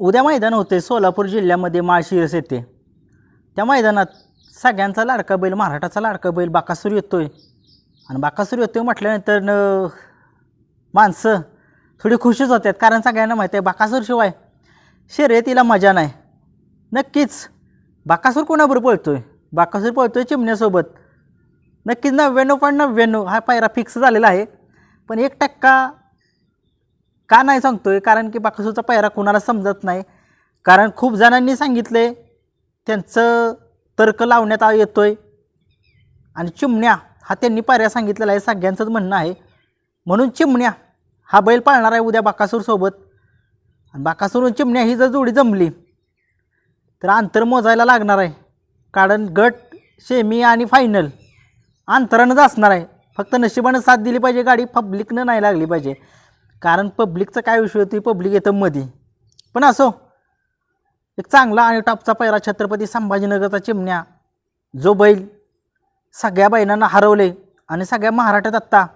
उद्या मैदान होते सोलापूर जिल्ह्यामध्ये माळशिरस येते. त्या मैदानात सगळ्यांचा लाडका बैल महाराष्ट्राचा लाडका बैल बाकासूर येतो आहे आणि बाकासूर येतोय म्हटल्यानंतर न माणसं थोडी खुशीच होतात कारण सगळ्यांना माहिती आहे बाकासूरशिवाय शर्यतीला मजा नाही. नक्कीच बाकासूर कोणाबरोबर आहे बाकासूर पळतो आहे चिमण्यासोबत. नक्कीच नव्याण्णव पॉईंट नव्याण्णव हा पायरा फिक्स झालेला आहे. पण एक टक्का का नाही सांगतोय? कारण की बाकासूरचा पायरा कोणाला समजत नाही. कारण खूप जणांनी सांगितले त्यांचं तर्क लावण्यात येतो येतोय. आणि चिमण्या हा त्यांनी पायऱ्या सांगितलेला आहे सगळ्यांचंच म्हणणं आहे. म्हणून चिमण्या हा बैल पाळणार आहे उद्या बाकासूरसोबत आणि बाकासूर आणि चिमण्या ही जर जोडी जमली तर अंतर मोजायला लागणार आहे. कारण गट सेमी आणि फायनल अंतरानंच असणार आहे. फक्त नशिबानं साथ दिली पाहिजे गाडी पब्लिकनं नाही लागली पाहिजे. कारण पब्लिकचा काय विषय होती? पब्लिक येतं मध्ये पण असो. एक चांगला आणि टॉपचा पैरा छत्रपती संभाजीनगरचा चिमण्या जो बैल सगळ्या बैलांना हरवले आणि सगळ्या महाराष्ट्रात आत्ता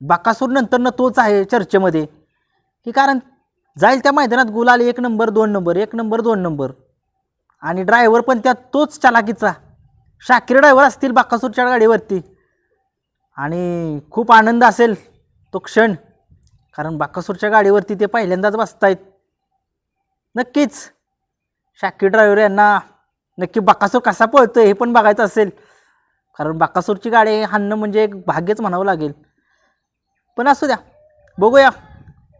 बाकासूर नंतरनं तोच आहे चर्चेमध्ये. की कारण जाईल त्या मैदानात गुलाल एक नंबर दोन नंबर एक नंबर दोन नंबर. आणि ड्रायव्हर पण त्यात तोच चालाकीचा. शाकीर ड्रायव्हर असतील बाकासूरच्या गाडीवरती. आणि खूप आनंद असेल तो क्षण. कारण बाकासूरच्या गाडीवरती ते पहिल्यांदाच बसतायत. नक्कीच. शाकी ड्रायव्हर यांना नक्की बाकासूर कसा पळतोय हे पण बघायचं असेल. कारण बाकासूरची गाडी हाणणं म्हणजे एक भाग्यच म्हणावं लागेल. पण असू द्या. बघूया.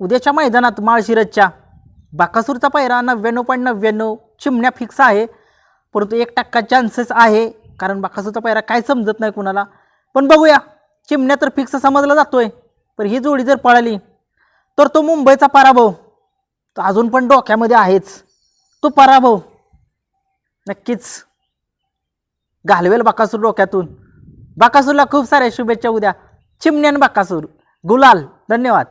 उद्याच्या मैदानात माळशिरजच्या बाकासूरचा पायरा नव्याण्णव पॉईंट नव्याण्णव चिमण्या फिक्स आहे. परंतु एक टक्का चान्सेस आहे. कारण बाकासूरचा पायरा काय समजत नाही कुणाला. पण बघूया. चिमण्या तर फिक्स समजला जातोय. पण ही जोडी जर पळाली तर तो मुंबईचा पराभव. तो अजून पण डोक्यामध्ये आहेच. तो पराभव. नक्कीच. घालवेल बाकासूर डोक्यातून. बाकासूरला खूप साऱ्या शुभेच्छा उद्या. चिमण्यान बाकासूर गुलाल. धन्यवाद.